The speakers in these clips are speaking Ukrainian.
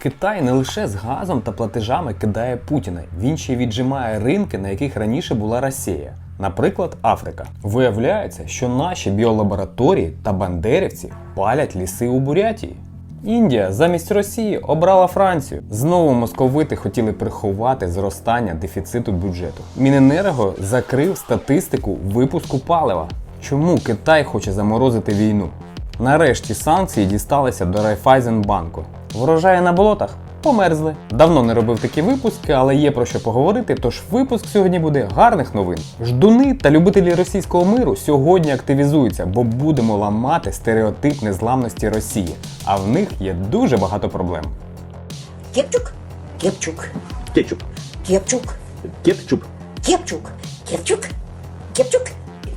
Китай не лише з газом та платежами кидає Путіна, він ще віджимає ринки, на яких раніше була Росія. Наприклад, Африка. Виявляється, що наші біолабораторії та бандерівці палять ліси у Бурятії. Індія замість Росії обрала Францію. Знову московити хотіли приховати зростання дефіциту бюджету. Міненерго закрив статистику випуску палива. Чому Китай хоче заморозити війну? Нарешті санкції дісталися до Райфайзенбанку. Врожаї на болотах померзли. Давно не робив такі випуски, але є про що поговорити. Тож випуск сьогодні буде гарних новин. Ждуни та любителі російського миру сьогодні активізуються, бо будемо ламати стереотип незламності Росії. А в них є дуже багато проблем. Кепчук, кепчук, Кетчуп. кепчук, Кетчуп. кепчук, кепчук, кепчук,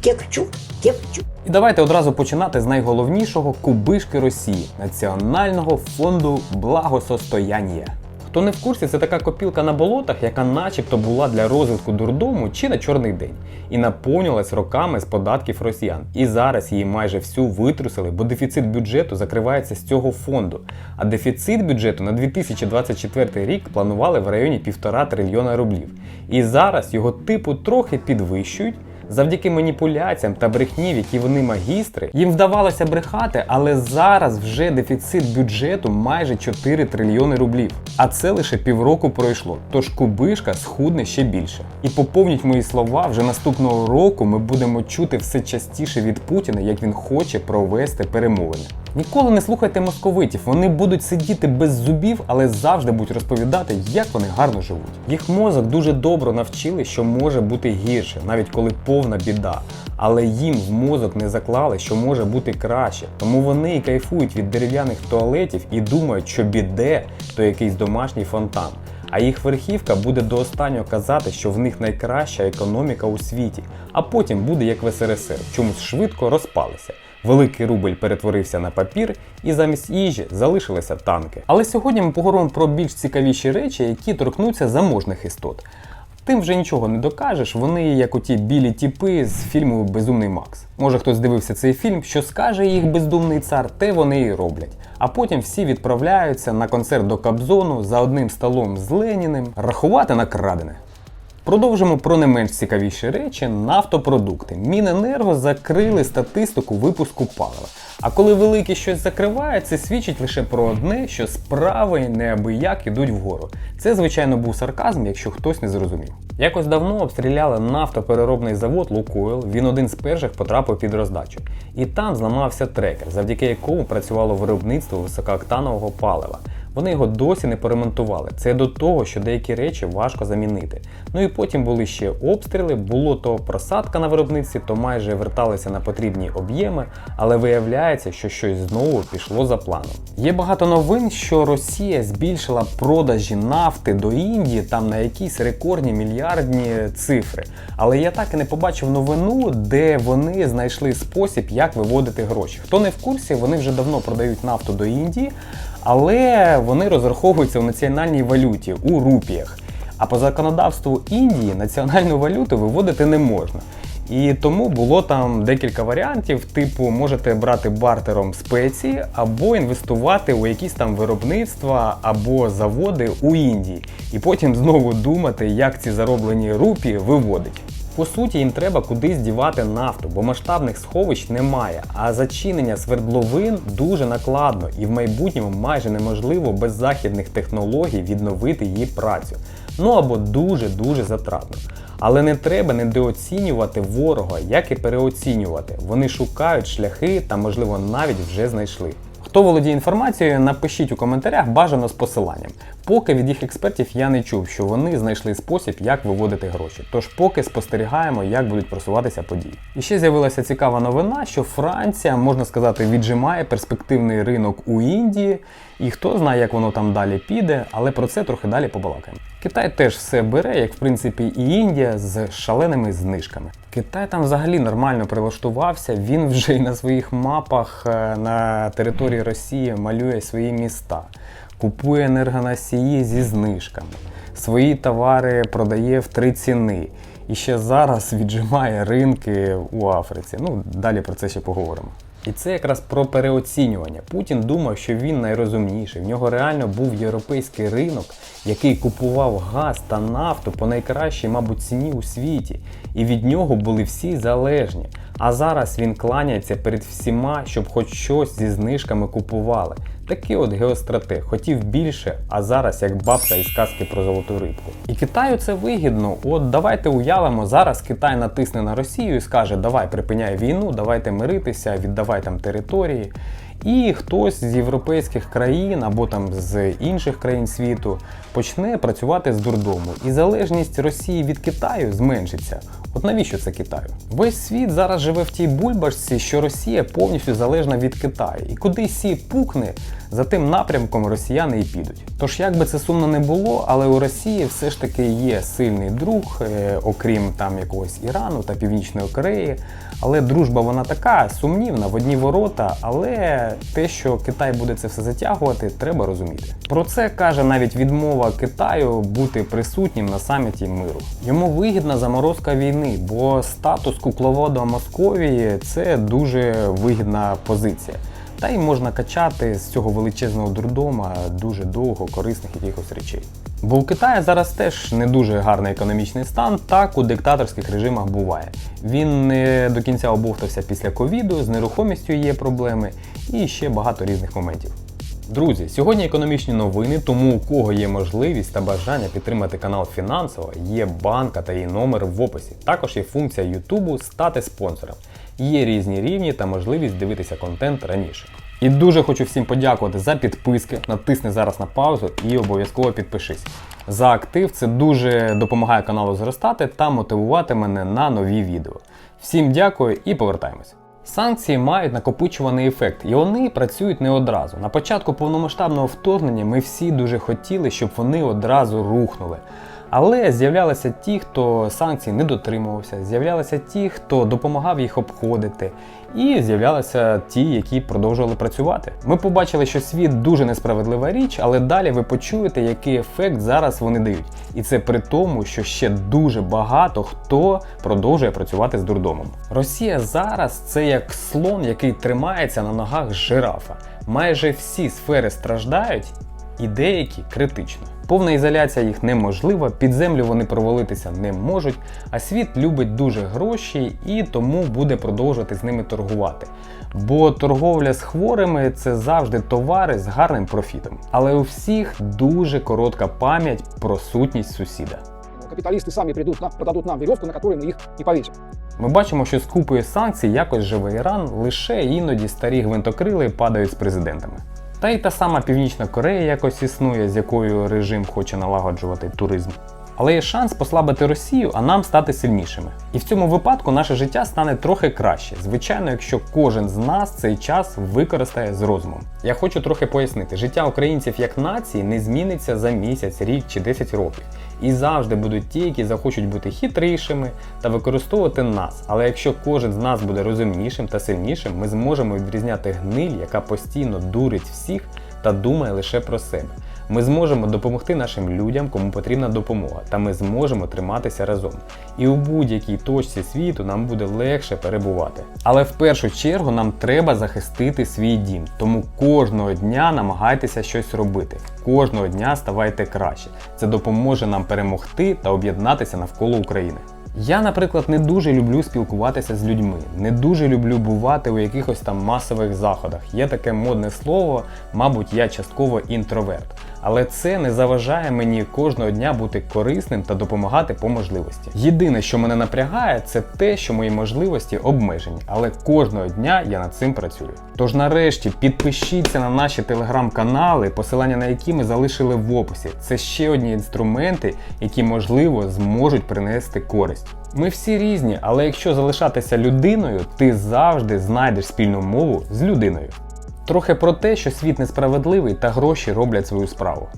кепчук, кепчук. І давайте одразу починати з найголовнішого кубишки Росії Національного фонду благосостояння. Хто не в курсі, це така копілка на болотах, яка начебто була для розвитку дурдому чи на чорний день, і наповнювалась роками з податків росіян. І зараз її майже всю витрусили, бо дефіцит бюджету закривається з цього фонду. А дефіцит бюджету на 2024 рік планували в районі півтора трильйона рублів. І зараз його типу трохи підвищують. Завдяки маніпуляціям та брехні, в які вони магістри, їм вдавалося брехати, але зараз вже дефіцит бюджету майже 4 трильйони рублів. А це лише півроку пройшло. Тож кубишка схудне ще більше. І поповніть мої слова, вже наступного року ми будемо чути все частіше від Путіна, як він хоче провести перемовини. Ніколи не слухайте московитів, вони будуть сидіти без зубів, але завжди будуть розповідати, як вони гарно живуть. Їх мозок дуже добре навчили, що може бути гірше, навіть коли повна біда. Але їм в мозок не заклали, що може бути краще. Тому вони і кайфують від дерев'яних туалетів і думають, що біде то якийсь домашній фонтан. А їх верхівка буде до останнього казати, що в них найкраща економіка у світі, а потім буде як в СРСР, чомусь швидко розпалися. Великий рубль перетворився на папір, і замість їжі залишилися танки. Але сьогодні ми поговоримо про більш цікавіші речі, які торкнуться заможних істот. Тим вже нічого не докажеш, вони як оті білі тіпи з фільму Безумний Макс. Може хтось дивився цей фільм, що скаже їх бездумний цар, те вони і роблять. А потім всі відправляються на концерт до Кобзону за одним столом з Леніним рахувати накрадене. Продовжимо про не менш цікавіші речі нафтопродукти. Міненерго закрили статистику випуску палива. А коли великі щось закриває, це свідчить лише про одне, що справи неабияк ідуть вгору. Це, звичайно, був сарказм, якщо хтось не зрозумів. Якось давно обстріляли нафтопереробний завод Лукойл. Він один з перших потрапив під роздачу. І там зламався трекер, завдяки якому працювало виробництво високооктанового палива. Вони його досі не поремонтували. Це до того, що деякі речі важко замінити. Ну і потім були ще обстріли, було то просадка на виробництві, то майже верталися на потрібні об'єми, але виявляється, що щось знову пішло за планом. Є багато новин, що Росія збільшила продажі нафти до Індії там на якісь рекордні мільярдні цифри. Але я так і не побачив новину, де вони знайшли спосіб, як виводити гроші. Хто не в курсі, вони вже давно продають нафту до Індії, але вони розраховуються в національній валюті у рупіях. А по законодавству Індії національну валюту виводити не можна. І тому було там декілька варіантів, типу, можете брати бартером спеції або інвестувати у якісь там виробництва або заводи у Індії, і потім знову думати, як ці зароблені рупії виводить. По суті, їм треба кудись дівати нафту, бо масштабних сховищ немає. А зачинення свердловин дуже накладно і в майбутньому майже неможливо без західних технологій відновити її працю. Ну або дуже-дуже затратно. Але не треба недооцінювати ворога, як і переоцінювати. Вони шукають шляхи та, можливо, навіть вже знайшли. Хто володіє інформацією, напишіть у коментарях бажано з посиланням. Поки від їх експертів я не чув, що вони знайшли спосіб, як виводити гроші. Тож поки спостерігаємо, як будуть просуватися події. І ще з'явилася цікава новина, що Франція, можна сказати, віджимає перспективний ринок у Індії. І хто знає, як воно там далі піде, але про це трохи далі побалакаємо. Китай теж все бере, як в принципі і Індія, з шаленими знижками. Китай там взагалі нормально прилаштувався. Він вже й на своїх мапах е, на території Росії малює свої міста, купує енергоносії зі знижками, свої товари продає в три ціни. І ще зараз віджимає ринки у Африці. Ну, далі про це ще поговоримо. І це якраз про переоцінювання. Путін думав, що він найрозумніший. В нього реально був європейський ринок, який купував газ та нафту по найкращій, мабуть, ціні у світі. І від нього були всі залежні. А зараз він кланяється перед всіма, щоб хоч щось зі знижками купували. Такий от геостратег, хотів більше, а зараз як бабка із казки про золоту рибку. І Китаю це вигідно. От давайте уявимо, зараз Китай натисне на Росію і скаже: давай припиняй війну, давайте миритися, віддавай там території. І хтось з європейських країн або там з інших країн світу почне працювати з дурдому. І залежність Росії від Китаю зменшиться. От навіщо це Китаю? Весь світ зараз живе в тій бульбашці, що Росія повністю залежна від Китаю. І куди сі пукне, за тим напрямком росіяни і підуть. Тож, як би це сумно не було, але у Росії все ж таки є сильний друг, е, окрім там якогось Ірану та Північної Кореї. Але дружба вона така сумнівна в одні ворота. Але те, що Китай буде це все затягувати, треба розуміти. Про це каже навіть відмова Китаю бути присутнім на саміті миру. Йому вигідна заморозка війни, бо статус кукловода Московії це дуже вигідна позиція. Та й можна качати з цього величезного дурдома дуже довго корисних якихось речей. Бо у Китаї зараз теж не дуже гарний економічний стан, так у диктаторських режимах буває. Він не до кінця обовтався після ковіду, з нерухомістю є проблеми і ще багато різних моментів. Друзі, сьогодні економічні новини, тому у кого є можливість та бажання підтримати канал фінансово, є банка та її номер в описі. Також є функція Ютубу стати спонсором. Є різні рівні та можливість дивитися контент раніше. І дуже хочу всім подякувати за підписки. Натисни зараз на паузу і обов'язково підпишись. За актив це дуже допомагає каналу зростати та мотивувати мене на нові відео. Всім дякую і повертаємось. Санкції мають накопичуваний ефект, і вони працюють не одразу. На початку повномасштабного вторгнення ми всі дуже хотіли, щоб вони одразу рухнули. Але з'являлися ті, хто санкцій не дотримувався, з'являлися ті, хто допомагав їх обходити, і з'являлися ті, які продовжували працювати. Ми побачили, що світ дуже несправедлива річ, але далі ви почуєте, який ефект зараз вони дають. І це при тому, що ще дуже багато хто продовжує працювати з дурдомом. Росія зараз це як слон, який тримається на ногах жирафа. Майже всі сфери страждають, і деякі критично. Повна ізоляція їх неможлива, під землю вони провалитися не можуть, а світ любить дуже гроші і тому буде продовжувати з ними торгувати. Бо торговля з хворими це завжди товари з гарним профітом. Але у всіх дуже коротка пам'ять про сутність сусіда. Капиталисты сами придут, на, продадут нам веревку, на которой мы их и повесим. Ми бачимо, що з купою санкцій якось живе Іран, лише іноді старі гвинтокрили падають з президентами. Та й та сама Північна Корея якось існує, з якою режим хоче налагоджувати туризм. Але є шанс послабити Росію, а нам стати сильнішими. І в цьому випадку наше життя стане трохи краще, звичайно, якщо кожен з нас цей час використає з розумом. Я хочу трохи пояснити, життя українців як нації не зміниться за місяць, рік чи 10 років. І завжди будуть ті, які захочуть бути хитрішими та використовувати нас. Але якщо кожен з нас буде розумнішим та сильнішим, ми зможемо відрізняти гниль, яка постійно дурить всіх та думає лише про себе. Ми зможемо допомогти нашим людям, кому потрібна допомога, та ми зможемо триматися разом. І у будь-якій точці світу нам буде легше перебувати. Але в першу чергу нам треба захистити свій дім. Тому кожного дня намагайтеся щось робити. Кожного дня ставайте краще. Це допоможе нам перемогти та об'єднатися навколо України. Я, наприклад, не дуже люблю спілкуватися з людьми, не дуже люблю бувати у якихось там масових заходах. Є таке модне слово, мабуть, я частково інтроверт. Але це не заважає мені кожного дня бути корисним та допомагати по можливості. Єдине, що мене напрягає, це те, що мої можливості обмежені, але кожного дня я над цим працюю. Тож нарешті підпишіться на наші телеграм-канали, посилання на які ми залишили в описі. Це ще одні інструменти, які можливо зможуть принести користь. Ми всі різні, але якщо залишатися людиною, ти завжди знайдеш спільну мову з людиною. Трохи про те, що світ несправедливий та гроші роблять свою справу.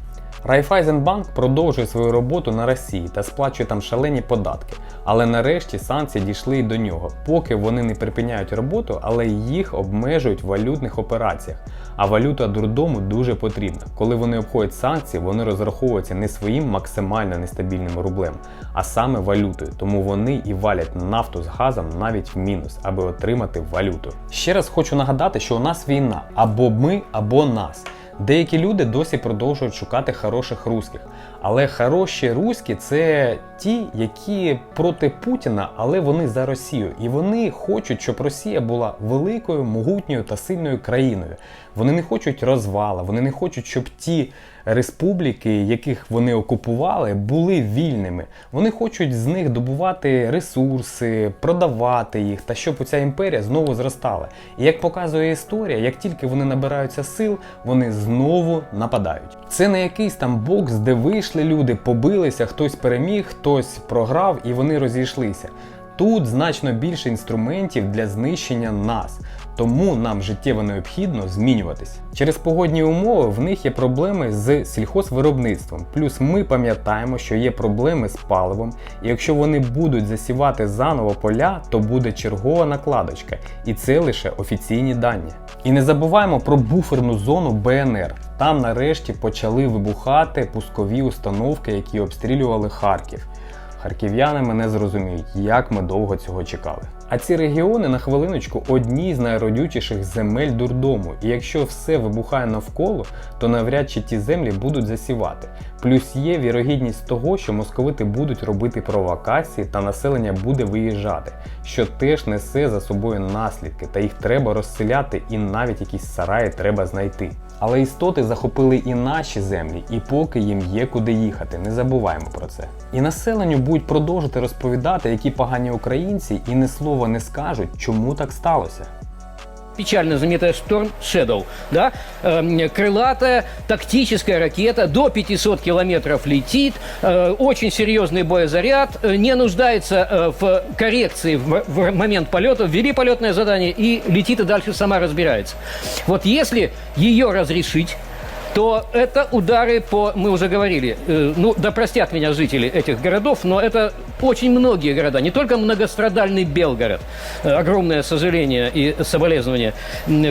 Райфайзенбанк продовжує свою роботу на Росії та сплачує там шалені податки. Але нарешті санкції дійшли і до нього, поки вони не припиняють роботу, але їх обмежують в валютних операціях. А валюта дурдому дуже потрібна. Коли вони обходять санкції, вони розраховуються не своїм максимально нестабільним рублем, а саме валютою. Тому вони і валять нафту з газом навіть в мінус, аби отримати валюту. Ще раз хочу нагадати, що у нас війна або ми, або нас. Деякі люди досі продовжують шукати хороших русських. Але хороші руські це ті, які проти Путіна, але вони за Росію. І вони хочуть, щоб Росія була великою, могутньою та сильною країною. Вони не хочуть розвала, вони не хочуть, щоб ті республіки, яких вони окупували, були вільними. Вони хочуть з них добувати ресурси, продавати їх, та щоб ця імперія знову зростала. І як показує історія, як тільки вони набираються сил, вони знову нападають. Це не якийсь там бокс, де вийшли люди, побилися, хтось переміг, хтось програв і вони розійшлися. Тут значно більше інструментів для знищення нас, тому нам життєво необхідно змінюватись. Через погодні умови в них є проблеми з сільхозвиробництвом. Плюс ми пам'ятаємо, що є проблеми з паливом, і якщо вони будуть засівати заново поля, то буде чергова накладочка, і це лише офіційні дані. І не забуваємо про буферну зону БНР. Там нарешті почали вибухати пускові установки, які обстрілювали Харків. Харків'яни мене зрозуміють, як ми довго цього чекали. А ці регіони на хвилиночку одні з найродючіших земель дурдому. І якщо все вибухає навколо, то навряд чи ті землі будуть засівати. Плюс є вірогідність того, що московити будуть робити провокації та населення буде виїжджати, що теж несе за собою наслідки, та їх треба розселяти і навіть якісь сараї треба знайти. Але істоти захопили і наші землі, і поки їм є куди їхати, не забуваємо про це. І населенню будуть продовжити розповідати, які погані українці, і ні слова не скажуть, чому так сталося печально знаменитая Storm Shadow, да, Эм, крылатая тактическая ракета до 500 километров летит, э, очень серьезный боезаряд, э, не нуждается э, в коррекции в, в момент полета, ввели полетное задание и летит и дальше сама разбирается. Вот если ее разрешить, то это удары по, мы уже говорили, э, ну да простят меня жители этих городов, но это очень многие города, не только многострадальный Белгород, э, огромное сожаление и соболезнование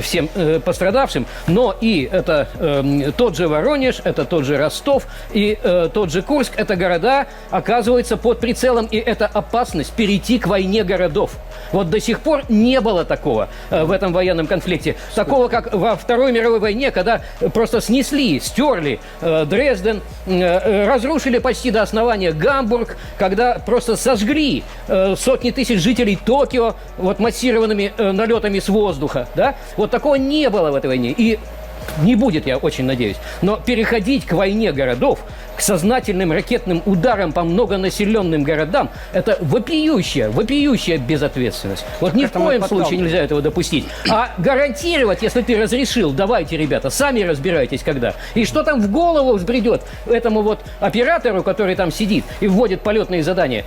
всем э, пострадавшим, но и это э, тот же Воронеж, это тот же Ростов и э, тот же Курск, это города оказываются под прицелом, и это опасность перейти к войне городов. Вот до сих пор не было такого э, в этом военном конфликте. Такого, как во Второй мировой войне, когда просто снесли, стерли э, Дрезден, э, э, разрушили почти до основания Гамбург, когда просто сожгли э, сотни тысяч жителей Токио вот массированными э, налетами с воздуха. Да? Вот такого не было в этой войне. И не будет, я очень надеюсь. Но переходить к войне городов, к сознательным ракетным ударам по многонаселенным городам, это вопиющая, вопиющая безответственность. Вот ни в этому и коем случае подталкивает. нельзя этого допустить. А гарантировать, если ты разрешил, давайте, ребята, сами разбирайтесь, когда. И что там в голову взбредет этому вот оператору, который там сидит и вводит полетные задания,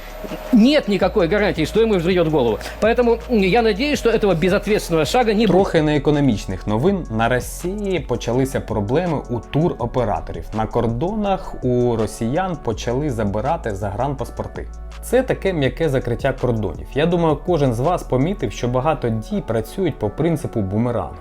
нет никакой гарантии, что ему взбредет в голову. Поэтому м, я надеюсь, что этого безответственного шага не будет. Трохи неекономічних новин на Росії почалися проблеми у туроператорів. На кордонах у росіян почали забирати загранпаспорти. Це таке м'яке закриття кордонів. Я думаю, кожен з вас помітив, що багато дій працюють по принципу бумерангу.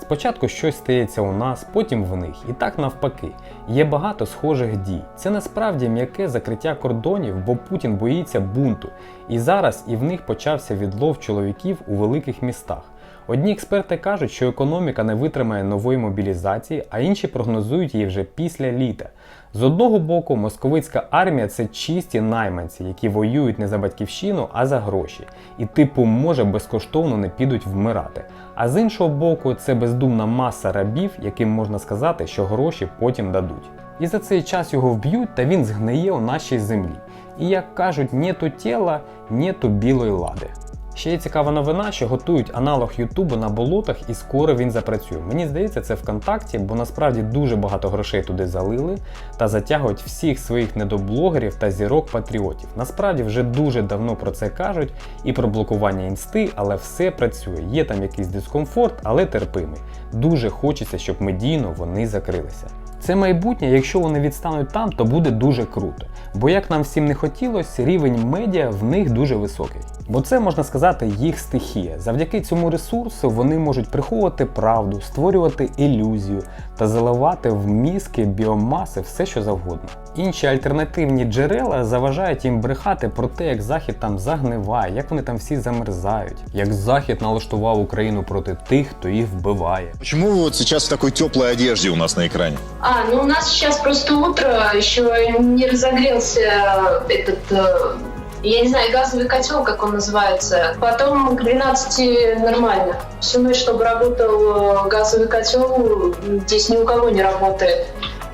Спочатку щось стається у нас, потім в них, і так навпаки. Є багато схожих дій. Це насправді м'яке закриття кордонів, бо Путін боїться бунту. І зараз і в них почався відлов чоловіків у великих містах. Одні експерти кажуть, що економіка не витримає нової мобілізації, а інші прогнозують її вже після літа. З одного боку, московицька армія це чисті найманці, які воюють не за батьківщину, а за гроші, і типу може безкоштовно не підуть вмирати. А з іншого боку, це бездумна маса рабів, яким можна сказати, що гроші потім дадуть. І за цей час його вб'ють, та він згниє у нашій землі. І як кажуть, нету тіла, нету білої лади. Ще є цікава новина, що готують аналог Ютубу на болотах і скоро він запрацює. Мені здається, це ВКонтакті, бо насправді дуже багато грошей туди залили та затягують всіх своїх недоблогерів та зірок-патріотів. Насправді вже дуже давно про це кажуть і про блокування інсти, але все працює. Є там якийсь дискомфорт, але терпимий. Дуже хочеться, щоб медійно вони закрилися. Це майбутнє, якщо вони відстануть там, то буде дуже круто. Бо як нам всім не хотілося, рівень медіа в них дуже високий. Бо це можна сказати їх стихія. Завдяки цьому ресурсу вони можуть приховувати правду, створювати ілюзію та заливати в мізки біомаси все, що завгодно. Інші альтернативні джерела заважають їм брехати про те, як захід там загниває, як вони там всі замерзають, як захід налаштував Україну проти тих, хто їх вбиває. Вот сейчас в такой теплой одежде у нас на экране? А, ну у нас сейчас просто утро, еще не разогрелся этот, э, я не знаю, газовый котел, как он называется. Потом к 12 нормально. Всю ночь, чтобы работал э, газовый котел, здесь ни у кого не работает.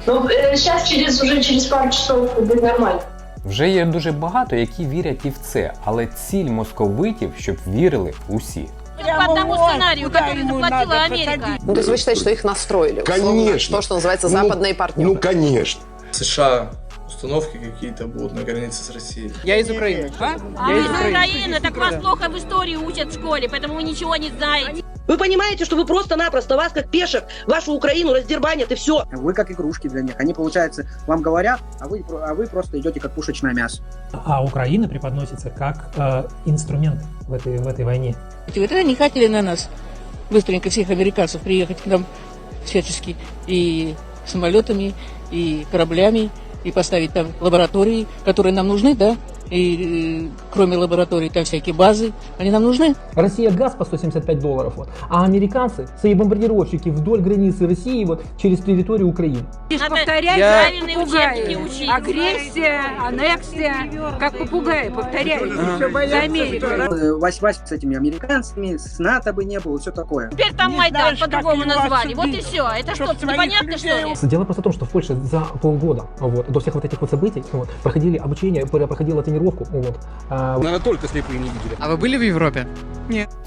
Ну, сейчас через, уже через пару часов будет нормально. Вже є дуже багато, які вірять і в це, але ціль московитів, щоб вірили усі. по тому сценарию, который заплатила Америка. Ну, то есть вы считаете, что их настроили? условно, Конечно. То, что называется Ну, западные партнеры. Ну, конечно. США установки какие-то будут на границе с Россией. Я из Украины. А вы из Украины, так вас плохо в истории учат в школе, поэтому вы ничего не знаете. Вы понимаете, что вы просто-напросто, вас как пешек, вашу Украину раздербанят и все. Вы как игрушки для них. Они, получается, вам говорят, а вы, а вы просто идете как пушечное мясо. А Украина преподносится как э, инструмент в этой, в этой войне. Вот они хотели на нас быстренько всех американцев приехать к нам всячески и самолетами, и кораблями, и поставить там лаборатории, которые нам нужны, да, и э, кроме лабораторий там всякие базы, они нам нужны. Россия газ по 175 долларов, вот, а американцы свои бомбардировщики вдоль границы России вот через территорию Украины. Надо Я- правильные учебники учить. Агрессия, аннексия, как попугаи, повторяю. За Америку. Вась-вась с этими американцами, с НАТО бы не было, все такое. Теперь там Майдан по-другому назвали. Вот и все. Это что, непонятно что ли? Дело просто в том, что в Польше за полгода вот, до всех вот этих вот событий вот, проходили обучение, про- проходила тренировку. Вот, а, Наверное, только слепые не видели. А вы были в Европе?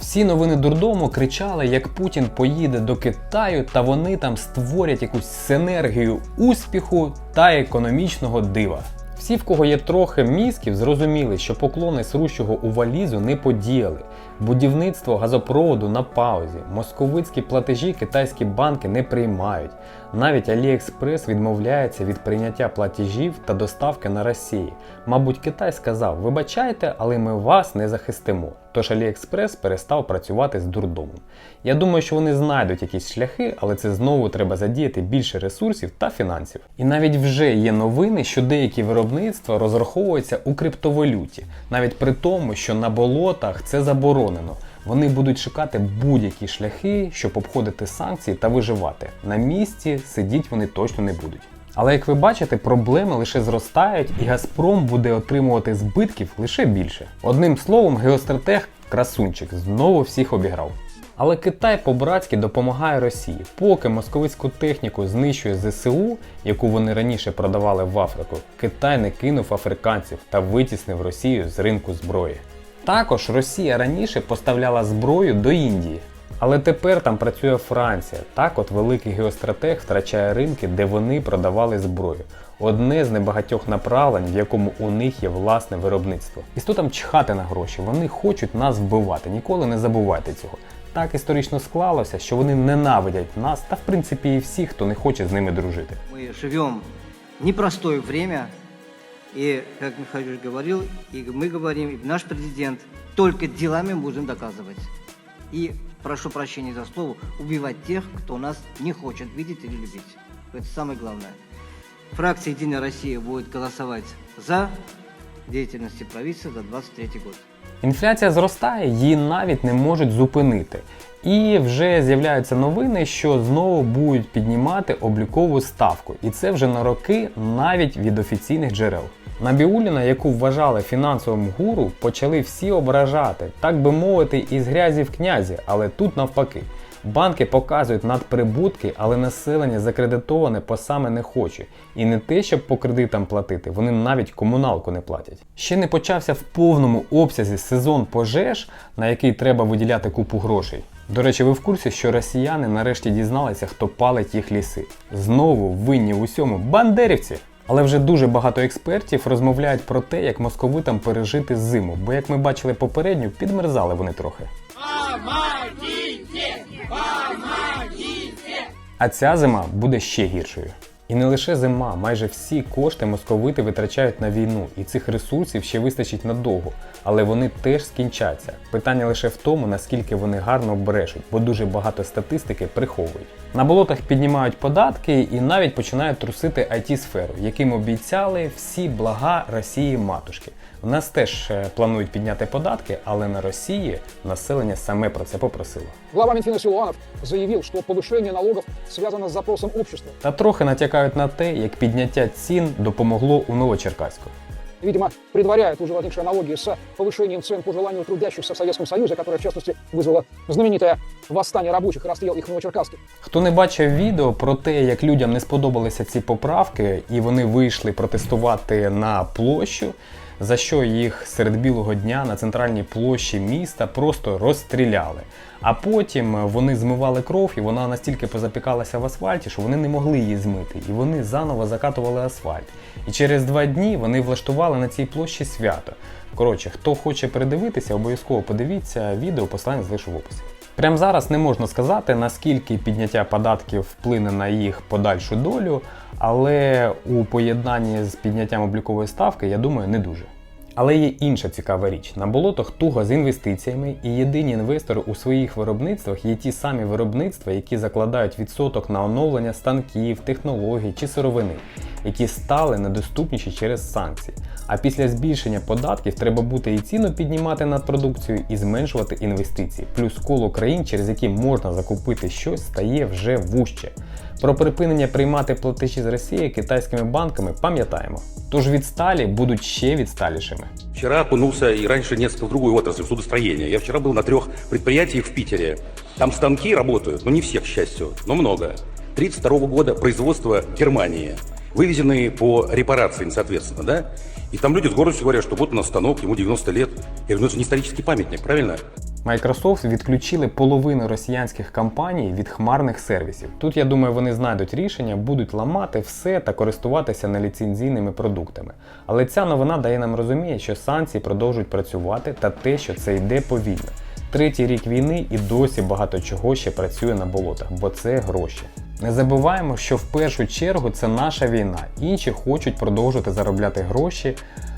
Всі новини дурдому кричали, як Путін поїде до Китаю, та вони там створять якусь синергію успіху та економічного дива. Всі, в кого є трохи мізків, зрозуміли, що поклони срущого у валізу не подіяли. Будівництво газопроводу на паузі, московицькі платежі китайські банки не приймають. Навіть AliExpress відмовляється від прийняття платежів та доставки на Росії. Мабуть, Китай сказав: вибачайте, але ми вас не захистимо. Тож AliExpress перестав працювати з дурдомом. Я думаю, що вони знайдуть якісь шляхи, але це знову треба задіяти більше ресурсів та фінансів. І навіть вже є новини, що деякі виробництва розраховуються у криптовалюті, навіть при тому, що на болотах це заборонено. Вони будуть шукати будь-які шляхи, щоб обходити санкції та виживати. На місці сидіть вони точно не будуть. Але як ви бачите, проблеми лише зростають, і Газпром буде отримувати збитків лише більше. Одним словом, геостратег красунчик знову всіх обіграв. Але Китай по-братськи допомагає Росії, поки московицьку техніку знищує ЗСУ, яку вони раніше продавали в Африку, Китай не кинув африканців та витіснив Росію з ринку зброї. Також Росія раніше поставляла зброю до Індії. Але тепер там працює Франція. Так от великий геостратег втрачає ринки, де вони продавали зброю. Одне з небагатьох направлень, в якому у них є власне виробництво. Істотам чхати на гроші, вони хочуть нас вбивати. Ніколи не забувайте цього. Так історично склалося, що вони ненавидять нас та в принципі і всіх, хто не хоче з ними дружити. Мы живем в непростое время, и, как Михаил говорил, и мы говорим, и наш президент, только делами будем доказывать. И, прошу прощения за слово, убивать тех, кто нас не хочет видеть или любить. Это самое главное. Фракция «Единая Россия» будет голосовать за деятельность правительства за 23 год. Інфляція зростає, її навіть не можуть зупинити. І вже з'являються новини, що знову будуть піднімати облікову ставку. І це вже на роки навіть від офіційних джерел. Набіуліна, яку вважали фінансовим гуру, почали всі ображати, так би мовити, із грязі в князі, але тут навпаки. Банки показують надприбутки, але населення закредитоване по саме не хоче. І не те, щоб по кредитам платити, вони навіть комуналку не платять. Ще не почався в повному обсязі сезон пожеж, на який треба виділяти купу грошей. До речі, ви в курсі, що росіяни нарешті дізналися, хто палить їх ліси. Знову винні в усьому бандерівці. Але вже дуже багато експертів розмовляють про те, як московитам пережити зиму, бо як ми бачили попередню, підмерзали вони трохи. А ця зима буде ще гіршою. І не лише зима, майже всі кошти московити витрачають на війну, і цих ресурсів ще вистачить надовго, але вони теж скінчаться. Питання лише в тому, наскільки вони гарно брешуть, бо дуже багато статистики приховують. На болотах піднімають податки і навіть починають трусити it сферу яким обіцяли всі блага Росії матушки. У нас теж е, планують підняти податки, але на Росії населення саме про це попросило. Глава Минфина Силуанов заявил, что повышение налогов связано с запросом общества. Та трохи натякають на те, як підняття цін допомогло у Новочеркаську. Видимо, предваряет уже возникшие аналогии с повышением цен по желанию трудящихся в Советском Союзе, которое, в частности, вызвало знаменитое восстание рабочих и расстрел их в Новочеркасске. Хто не бачив відео про те, як людям не сподобалися ці поправки, і вони вийшли протестувати на площу, за що їх серед білого дня на центральній площі міста просто розстріляли. А потім вони змивали кров, і вона настільки позапікалася в асфальті, що вони не могли її змити, і вони заново закатували асфальт. І через два дні вони влаштували на цій площі свято. Коротше, хто хоче передивитися, обов'язково подивіться відео, посилання залишу в описі. Прямо зараз не можна сказати, наскільки підняття податків вплине на їх подальшу долю, але у поєднанні з підняттям облікової ставки, я думаю, не дуже. Але є інша цікава річ. На болотах туго з інвестиціями, і єдині інвестори у своїх виробництвах є ті самі виробництва, які закладають відсоток на оновлення станків, технологій чи сировини, які стали недоступніші через санкції. А після збільшення податків треба буде і ціну піднімати над продукцією, і зменшувати інвестиції. Плюс коло країн, через які можна закупити щось, стає вже вужче. Про припинення приймати платежі з Росії китайськими банками пам'ятаємо. Тож відсталі будуть ще відсталішими. Вчера окунулся и раньше несколько в другую отрасль, в судостроение. Я вчера был на трех предприятиях в Питере. Там станки работают, но не все, к счастью, но много. 32 года производства Германии, вывезенные по репарациям, соответственно, да? И там люди с гордостью говорят, что вот у нас станок, ему 90 лет. Я говорю, ну это же не исторический памятник, правильно? Microsoft відключили половину росіянських компаній від хмарних сервісів. Тут я думаю, вони знайдуть рішення, будуть ламати все та користуватися неліцензійними продуктами. Але ця новина дає нам розуміти, що санкції продовжують працювати та те, що це йде повільно. Третій рік війни і досі багато чого ще працює на болотах, бо це гроші. Не забуваємо, що в першу чергу це наша війна. Інші хочуть продовжувати заробляти гроші,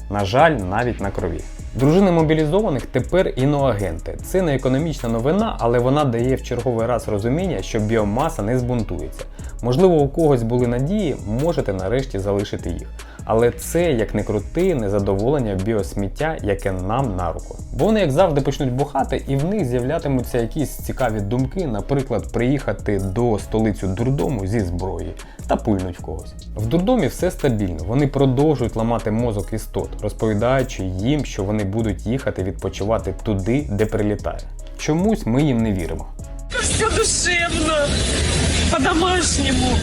на жаль, навіть на крові. Дружини мобілізованих тепер іноагенти. Це не економічна новина, але вона дає в черговий раз розуміння, що біомаса не збунтується. Можливо, у когось були надії, можете нарешті залишити їх. Але це, як не крути, незадоволення біосміття, яке нам на руку. Бо вони, як завжди, почнуть бухати, і в них з'являтимуться якісь цікаві думки, наприклад, приїхати до столицю дурдому зі зброї та пульнуть в когось. В дурдомі все стабільно. Вони продовжують ламати мозок істот, розповідаючи їм, що вони будуть їхати відпочивати туди, де прилітає. Чомусь ми їм не віримо. Все душевно, по-домашнему.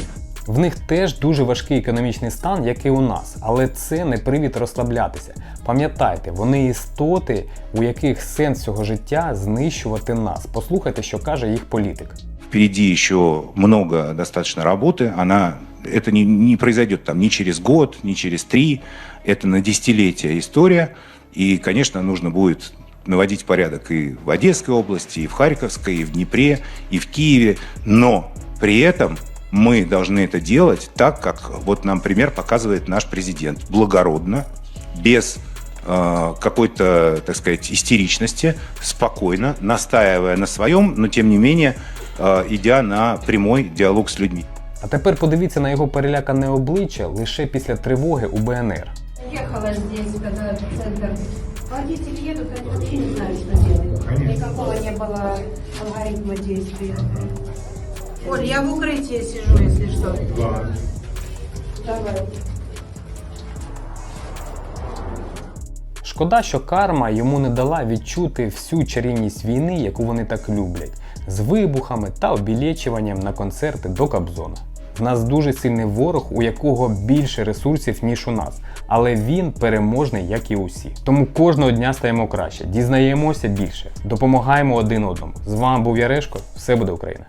В них теж дуже важкий економічний стан, як і у нас, але це не привід розслаблятися. Пам'ятайте, вони істоти, у яких сенс цього життя знищувати нас. Послухайте, що каже їх політик. Впереди еще много достаточно работы. Она, это не, не произойдет там ни через год, ни через три. Это на десятилетия история. И, конечно, нужно будет наводить порядок и в Одесской области, и в Харьковской, и в Днепре, и в Киеве. Но при этом мы должны это делать так, как вот нам пример показывает наш президент. Благородно, без э, какой-то, так сказать, истеричности, спокойно, настаивая на своем, но тем не менее э, идя на прямой диалог с людьми. А тепер подивіться на його перелякане обличчя лише після тривоги у БНР. Ехала здесь, когда центр. Водители едут, они вообще не знают, что делать. Никакого не было алгоритма действия. Оль, я в укрытии сижу, если что. Давай. Шкода, що карма йому не дала відчути всю чарівність війни, яку вони так люблять, з вибухами та обілечуванням на концерти до Кобзона. В нас дуже сильний ворог, у якого більше ресурсів, ніж у нас, але він переможний, як і усі. Тому кожного дня стаємо краще, дізнаємося більше, допомагаємо один одному. З вами був Ярешко, все буде Україна!